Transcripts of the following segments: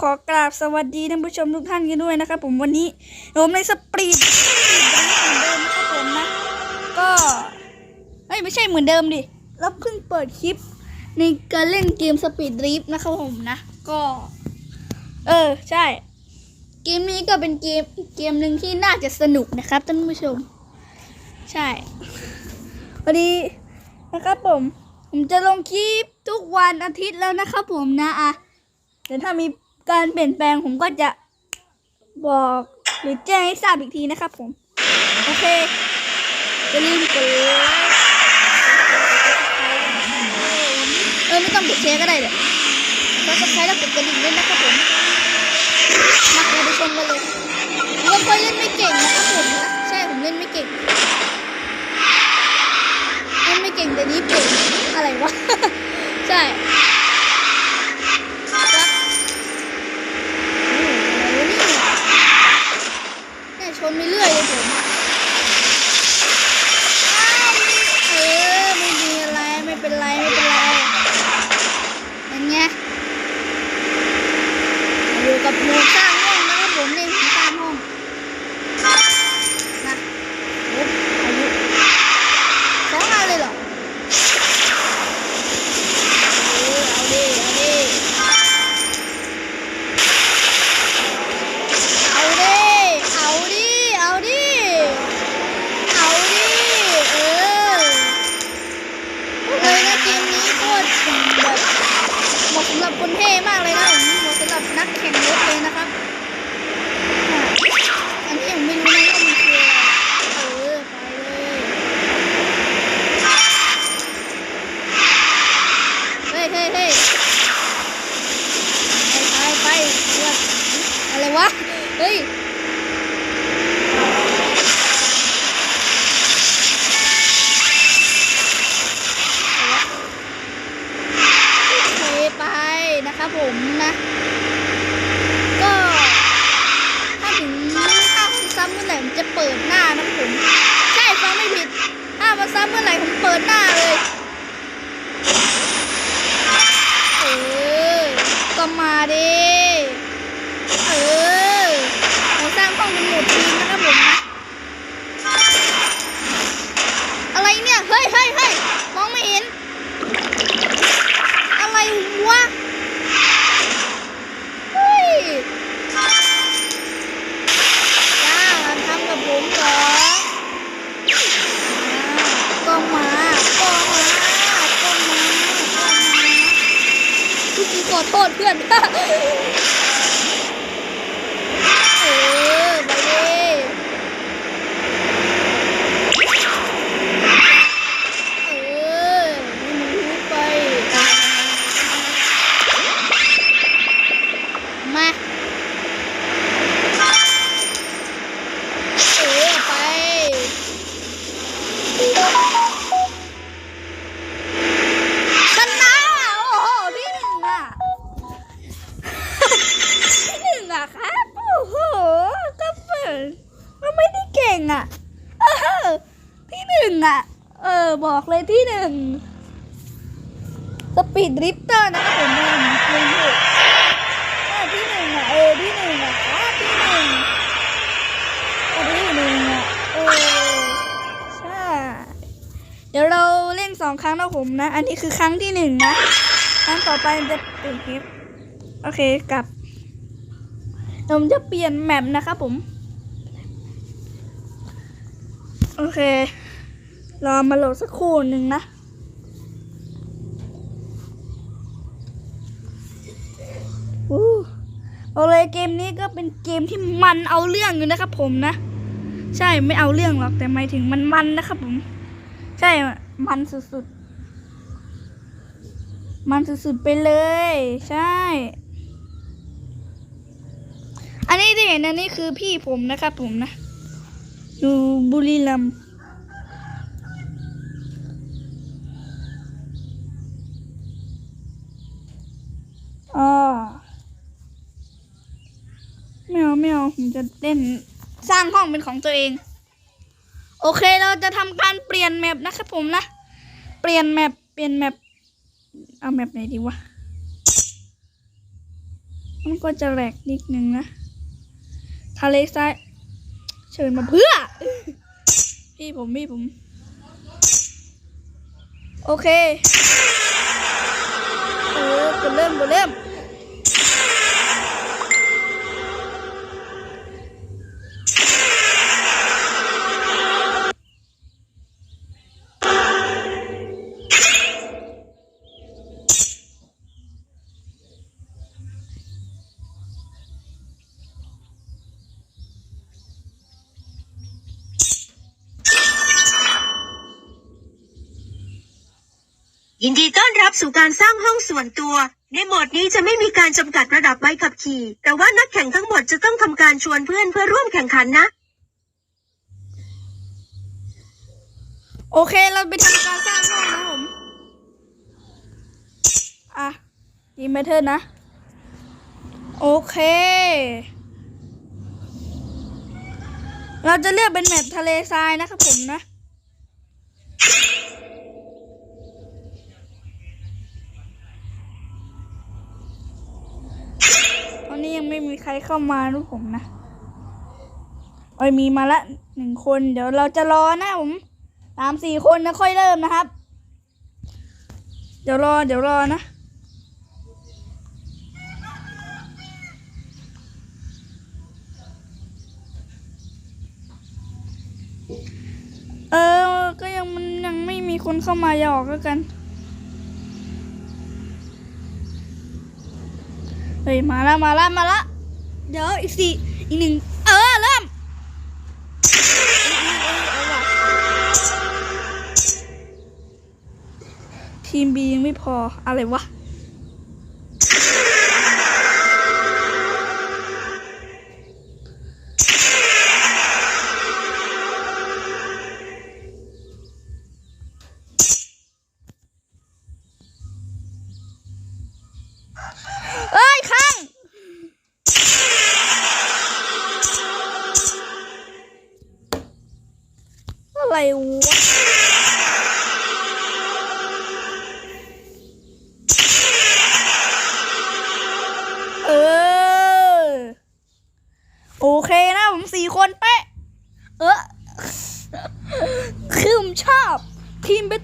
ขอกราบสวัสดีท่านผู้ชมทุกท่านกันด้วยนะครับผมวันนี้ผมในสปรีดเหมือนเดิมนะครับผมนะ ก็เฮ้ยไม่ใช่เหมือนเดิมดิเราเพิ่งเปิดคลิป ในการเล่นเกมสปีดดริฟนะครับผมนะ ก็ เออ ใช่ เกมนี้ก็เป็นเกมเกมหนึ่งที่น่าจะสนุกนะครับท่านผู้ชม ใช่วันนี้นะครับผม ผมจะลงคลิปทุกวันอาทิตย์แล้วนะครับผมนะอะเดี๋ยวถ้ามี การเปลี่ยนแปลงผมก็จะบอกหรือแจ้งให้ทราบอีกทีนะครับผม โอเคอย่าลืมกดไลค์เออไม่ต้องกดแชร์ก็ได้เดี๋ยวกดซับสไครต์แล้วกดกระดิ่งด้วยนะครับผมมาเราไปชมกันเลยผมก็เคยเล่นไม่เก่งนะครับผมนะใช่ผมเล่นไม่เก่งเล่นไม่เก่งแต่นี้เก่งอะไรวะ ใช่ครับโอ้โหอะไรวะเนี่ยเนี่ยชนไปเรื่อยเลยผมอ้าวเออไม่มีอะไรไม่เป็นไรไม่เป็นไรอย่างเงี้ยอยู่กับหมูสร้างห้องนะครับผมในหมูสร้างห้องนะโอ้อายุสองอันเลยเหรอ เออเอาดิ เอาดิ เอาดิ เอาดิ เอาดิ เอาดิ เออเลยนะเกมนี้โคตรแบบเหมาะสำหรับคนเท่มากเลยนะผมเหมาะสำหรับนักแข่งรถเลยนะครับอะอันนี้ผมไม่รู้นะว่ามันคืออะไรเออไปเลยเฮ้ยเฮ้ยเฮ้ยไปไปไปเลือกอะไรวะ เฮ้ย โอเคไปนะครับผมนะ ก็ ถ้าถึงถ้าซ้ำเมื่อไหร่ผมจะเปิดหน้านะครับผม ใช่ฟังไม่ผิด ถ้ามาซ้ำ เมื่อไหร่ผมเปิดหน้าเลย เออ ก็มาดิเออเราสร้างห้องเป็นหมู่ทีมนะครับผมนะ อะไรเนี่ย เฮ้ยเฮ้ยเฮ้ยมองไม่เห็น อะไรวะ เฮ้ยจ้ามาทำกับผมเหรออ่าก็มาก็มาก็มาก็มา กูขอโทษเพื่อน เออ ไปดิเออให้มันรู้ไป มา เออ ไป ชนะโอ้โหที่หนึ่งอะ ที่หนึ่งอะครับ โอ้โหก็เปิดมันไม่ได้เก่งอะ เออที่หนึ่งอะ เออ บอกเลยที่หนึ่งส ปีดดริฟเตอร์นะครับผมเองเองถูกเออที่หนึ่งอะเออที่หนึ่งอะที่หนึ่งที่หนึ่งอะเออใช่เดี๋ยวเราเล่นสองครั้งนะผมนะ อันนี้คือครั้งที่หนึ่งนะครั้งต่อไปจะเปลี่ยนคลิปโอเคกลับเดี๋ยวผมจะเปลี่ยนแมปนะครับผมโอเค รอมาโหลดสักครู่หนึ่งนะ อู้ เอาเลยเกมนี้ก็เป็นเกมที่มันเอาเรื่องอยู่นะครับ ผมนะ ใช่ไม่เอาเรื่องหรอกแต่หมายถึงมันมันนะครับผม ใช่มันสุดๆ มันสุดๆไปเลย ใช่ อันนี้ที่เห็นอันนี้คือพี่ผมนะครับผมนะอยู่บุรีรัมย์อ๋อ ไม่เอาไม่เอาผมจะเล่นสร้างห้องเป็นของตัวเอง โอเคเราจะทำการเปลี่ยนแมปนะครับผมนะ เปลี่ยนแมปเปลี่ยนแมปเอาแมปไหนดีวะ มันก็จะแหลกนิดนึงนะทะเลทรายเชิญมาเพื่อ พี่ผมพี่ผม โอเค เออกดเริ่มกดเริ่ม ยินดีต้อนรับสู่การสร้างห้องส่วนตัว ในโหมดนี้จะไม่มีการจำกัดระดับใบขับขี่ แต่ว่านักแข่งทั้งหมดจะต้องทำการชวนเพื่อนเพื่อร่วมแข่งขันนะ โอเคเราไปทำการสร้างห้องนะผม อะดีแมทเทิลนะ โอเค เราจะเลือกเป็นแมปทะเลทรายนะครับผมนะ ตอนนี้ยังไม่มี ใครเข้ามาลูกผมนะโอ้ยมีมาละหนึ่งคน เดี๋ยวเราจะรอนะผมตามสี่คนนะค่อยเริ่มนะครับ เดี๋ยวรอ เดี๋ยวรอนะเออ ก็ยังมันยังไม่มีคนเข้ามาอย่าออกแล้วกัน เฮ้ย มาละ มาละ มาละ เดี๋ยวอีกสี่อีกหนึ่งเออเริ่มทีมบียังไม่พออะไรวะ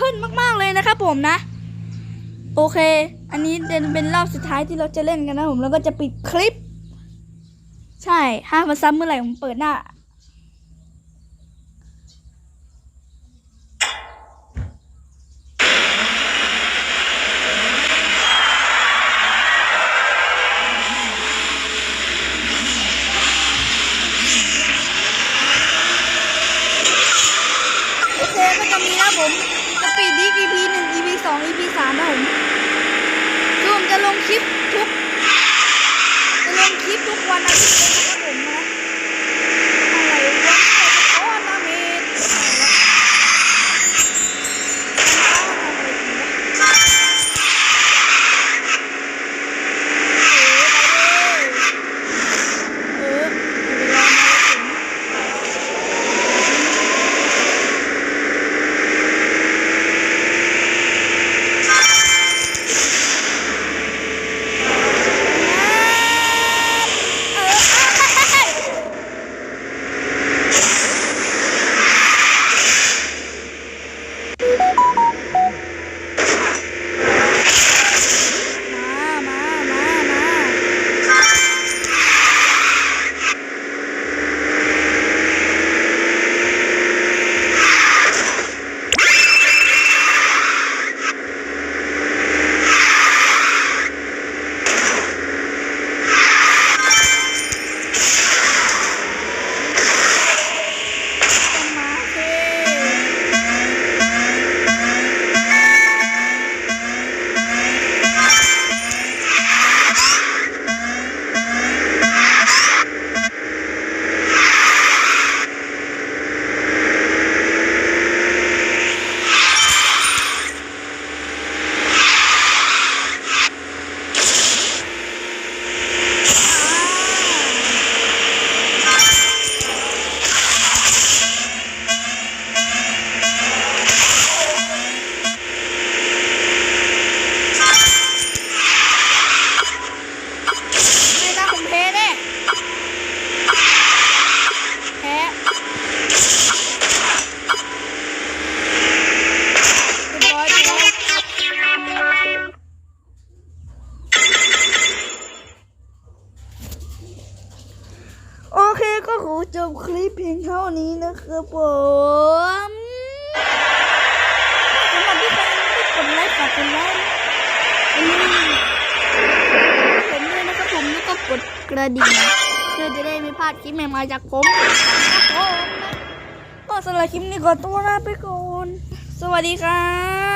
ทีมเบทเทิลมากๆเลยนะครับผมนะ โอเค อันนี้เป็นรอบสุดท้ายที่เราจะเล่นกันนะผมแล้วก็จะปิดคลิป ใช่ห้ามมาซ้ำเมื่อไหร่ผมเปิดหน้าโอเคก็จะมีนะผมสปีดดี EP หนึ่ง EP ส อง EP สามนะผมคือผมจะลงคลิปทุก จะลงคลิปทุกวันอาทิตย์ นี้นะครับผมสำหรับที่ใครที่กดไลค์ฝากกดไลค์อย่าลืมผมด้วยนะครับผมแล้วก็กดกระดิ่งเพื่อจะได้ไม่พลาดคลิปใหม่ๆจากผมคบก็สำหรับคลิปนี้ขอตัวลาไปก่อน สวัสดีครับ